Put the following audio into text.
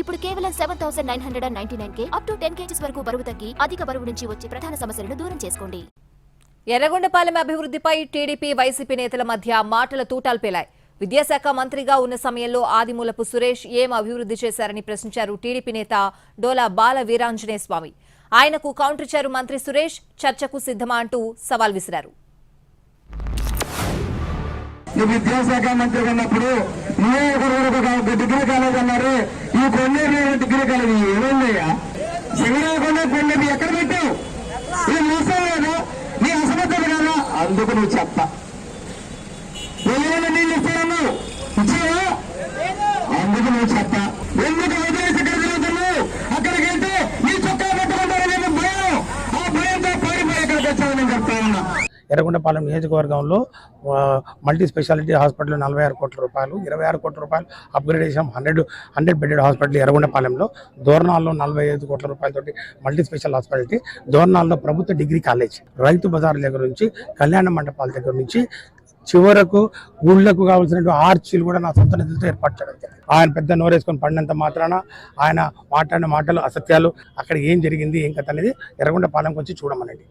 ఇప్పుడు కేవలం seven thousand nine hundred and ninety nine K up to ten kgs వరకు బరువు తగ్గి అధిక బరువు నుంచి వచ్చే ప్రధాన సమస్యలను దూరం చేసుకోండి. ఎర్రగొండపాలెం అభివృద్ధిపై టీడీపీ వైసీపీ నేతల మధ్య మాటల తూటాలు పేలాయి. విద్యాశాఖ మంత్రిగా ఉన్న సమయంలో ఆదిమూలపు సురేష్ ఏం అభివృద్ధి చేశారని ప్రశ్నించారు టీడీపీ నేత డోలా బాల వీరాంజనేయ స్వామి. ఆయనకు కౌంటర్ ఇచ్చారు మంత్రి సురేష్ చర్చకు సిద్ధమా అంటూ సవాల్ విసిరారు. విద్యాశాఖ మంత్రి ఉన్నప్పుడు డిగ్రీ కాలేజ్ అన్నారు. ఈ కొండేరు డిగ్రీ ఏముందయ్యా ఏమైందయ్యా? శివరాకొండ కొండేది ఎక్కడ పెట్టావు? ఇది మోసం లేదా? నీ అసమర్థత కదా? అందుకు నువ్వు చెప్ప. నీళ్ళు ఇస్తున్నావు ఎర్రగొండపాలెం నియోజకవర్గంలో మల్టీ స్పెషాలిటీ హాస్పిటల్ నలభై ఆరు కోట్ల రూపాయలు ఇరవై ఆరు కోట్ల రూపాయలు అప్గ్రేడ్ చేసాం హండ్రెడ్ హండ్రెడ్ బెడెడ్ హాస్పిటల్ ఎర్రగొండపాలెంలో దోర్నాల్లో నలభై ఐదు కోట్ల రూపాయలతోటి మల్టీ స్పెషల్ హాస్పిటాలిటీ దోర్నాల్లో ప్రభుత్వ డిగ్రీ కాలేజ్ రైతు బజార్ దగ్గర నుంచి కళ్యాణ మండపాల దగ్గర నుంచి చివరకు గుళ్ళకు కావాల్సినటువంటి ఆర్చీలు కూడా నా సొంత నిధులతో ఏర్పాటు చేయడం ఆయన పెద్ద నోరేసుకొని పడినంత మాత్రాన ఆయన మాట్లాడిన మాటలు అసత్యాలు అక్కడ ఏం జరిగింది ఏం కథ అనేది ఎర్రగొండపాలెంకి వచ్చి చూడమనండి.